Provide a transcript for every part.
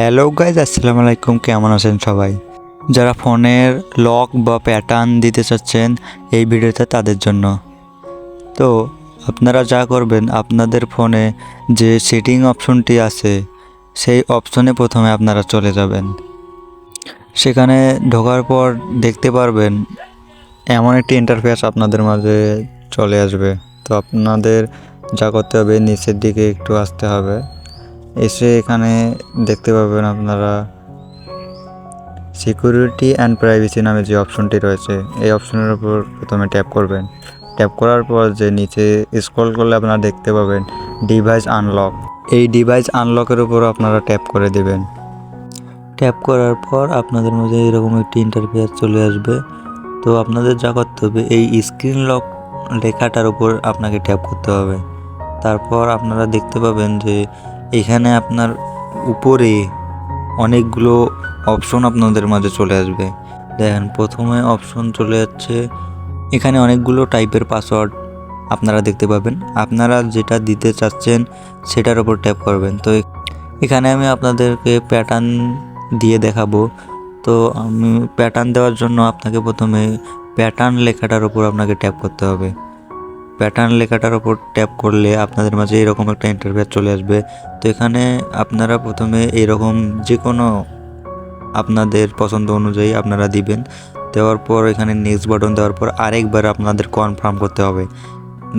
Hello guys আসসালামু আলাইকুম, কেমন আছেন সবাই? যারা ফোনের লক বা প্যাটার্ন দিতে চাচ্ছেন এই ভিডিওতে তাদের জন্য। তো আপনারা যা করবেন, আপনাদের ফোনে যে সেটিং অপশনটি আছে, সেই অপশনে প্রথমে আপনারা চলে যাবেন। সেখানে ঢোকার পর দেখতে পারবেন, এমন একটি ইন্টারফেস আপনাদের মাঝে চলে আসবে। তো আপনাদের যা করতে হবে, নিচের দিকে একটু আসতে হবে। এসে এখানে দেখতে পাবেন আপনারা সিকিউরিটি অ্যান্ড প্রাইভেসি নামে যে অপশনটি রয়েছে, এই অপশনের উপর প্রথমে ট্যাপ করবেন। ট্যাপ করার পর যে নিচে স্ক্রল করলে আপনারা দেখতে পাবেন ডিভাইস আনলক এই ডিভাইস আনলকের উপর আপনারা ট্যাপ করে দেবেন। ট্যাপ করার পর আপনাদের মধ্যে এরকম একটি ইন্টারফেস চলে আসবে। তো আপনাদের যা করতে হবে, এই স্ক্রিন লক লেখাটার উপর আপনাকে ট্যাপ করতে হবে। তারপর আপনারা দেখতে পাবেন যে এখানে আপনার উপরে অনেকগুলো অপশন আপনাদের মাঝে চলে আসবে। দেখেন, প্রথমে অপশন চলে যাচ্ছে, এখানে অনেকগুলো টাইপের পাসওয়ার্ড আপনারা দেখতে পাবেন। আপনারা যেটা দিতে চাচ্ছেন, সেটার উপর ট্যাপ করবেন। তো এখানে আমি আপনাদেরকে প্যাটার্ন দিয়ে দেখাবো। তো আমি প্যাটার্ন দেওয়ার জন্য আপনাকে প্রথমে প্যাটার্ন লেখাটার উপর আপনাকে ট্যাপ করতে হবে। প্যাটার্ন লেখাটার উপর ট্যাপ করলে আপনাদের মাঝে এরকম একটা ইন্টারফেস চলে আসবে। তো এখানে আপনারা প্রথমে এরকম যে কোনো আপনাদের পছন্দ অনুযায়ী আপনারা দিবেন। দেওয়ার পর এখানে নেক্সট বাটন দেওয়ার পর আরেকবার আপনাদের কনফার্ম করতে হবে।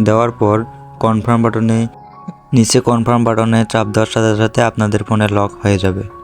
দেওয়ার পর কনফার্ম বাটনে নিচে কনফার্ম বাটনে চাপ দেওয়ার সাথে সাথে আপনাদের ফোনে লক হয়ে যাবে।